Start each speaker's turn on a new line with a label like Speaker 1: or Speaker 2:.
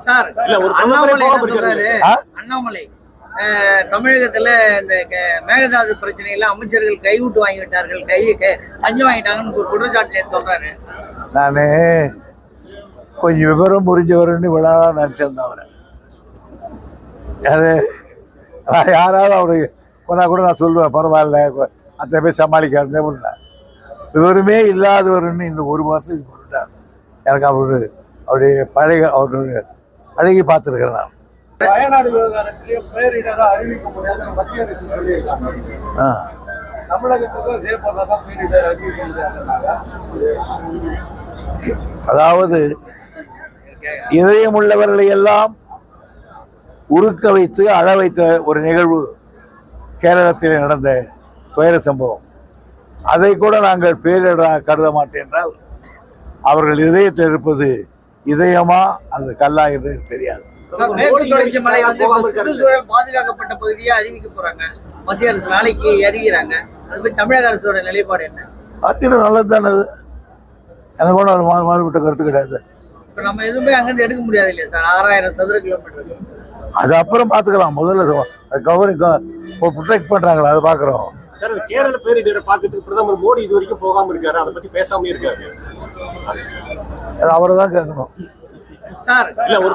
Speaker 1: Sir
Speaker 2: இல்ல, ஒரு
Speaker 1: அண்ணாமலை தமிழகத்துல இந்த மேகதாது பிரச்சனையில அமைச்சர்கள் கைவிட்டு வாங்கி விட்டார்கள் கை க- லஞ்சம் வாங்கிட்டாங்கன்னு ஒரு குற்றச்சாட்டு சொல்றாரு.
Speaker 3: நான் கொஞ்சம் விவரம் புரிஞ்சவருன்னு விழா நினச்சிருந்தேன் அவரை. யாரு நான் யாராவது அவரு கொண்டா கூட நான் சொல்லுவேன் பரவாயில்ல அத்தனை பேர் சமாளிக்காருந்தே இல்லை விவரமே இல்லாதவருன்னு இந்த ஒரு மாதம் இது பண்ணிட்டார். எனக்கு அவரு அவருடைய பழக அவருடைய அழகி பார்த்துருக்கிறேன் நான்
Speaker 4: வயநாடு விவகாரத்திலே பேரிடரா அறிவிக்க முடியாதுன்னு மத்திய அரசு சொல்லியிருக்காங்க.
Speaker 3: ஆ.
Speaker 4: தமிழகத்துக்கு இதே போலதான் பேரிடர் அறிவிக்க முடியாதுன்னாங்க
Speaker 3: அதாவது இதயம் உள்ளவர்களை எல்லாம் உருக்க வைத்து அழ வைத்த ஒரு நிகழ்வு கேரளத்தில் நடந்த துயர சம்பவம். அதை கூட நாங்கள் பேரிடராக கருத மாட்டேன் என்றால் அவர்கள் இதயத்தில் இருப்பது இதயமா அந்த கல்லா என்று எனக்கு தெரியாது.
Speaker 1: சார், மேற்கு தொடர்ச்சி மலை வந்து சுற்றுச்சூழல் பாதுகாக்கப்பட்ட பகுதியா அறிவிக்க போறாங்க. மத்திய அரசு நாளைக்கு அறிவிக்கிறாங்க. அது தமிழக அரசோட நிலைப்பாடு என்ன?
Speaker 3: பார்க்கிற நல்லது தானே அது. எனக்கு ஒன்றும் அது மாறு மாறுபட்ட கருத்து கிடையாது.
Speaker 1: இப்ப நம்ம எதுவுமே அங்கிருந்து எடுக்க முடியாது இல்லையா சார்? ஆறாயிரம் சதுர கிலோமீட்டர்
Speaker 3: அது அப்புறம் பார்த்துக்கலாம். முதல்ல கவரி ப்ரொடெக்ட் பண்ணுறாங்களா அதை பார்க்குறோம்.
Speaker 2: சார் கேரள பேரிடரை பார்க்கறதுக்கு பிரதமர் மோடி இது வரைக்கும் போகாம இருக்காரு. அதை பத்தி பேசாம இருக்காரு.
Speaker 3: அது அவரை தான் கேட்கணும்.
Speaker 1: சார்
Speaker 2: இல்லை ஒரு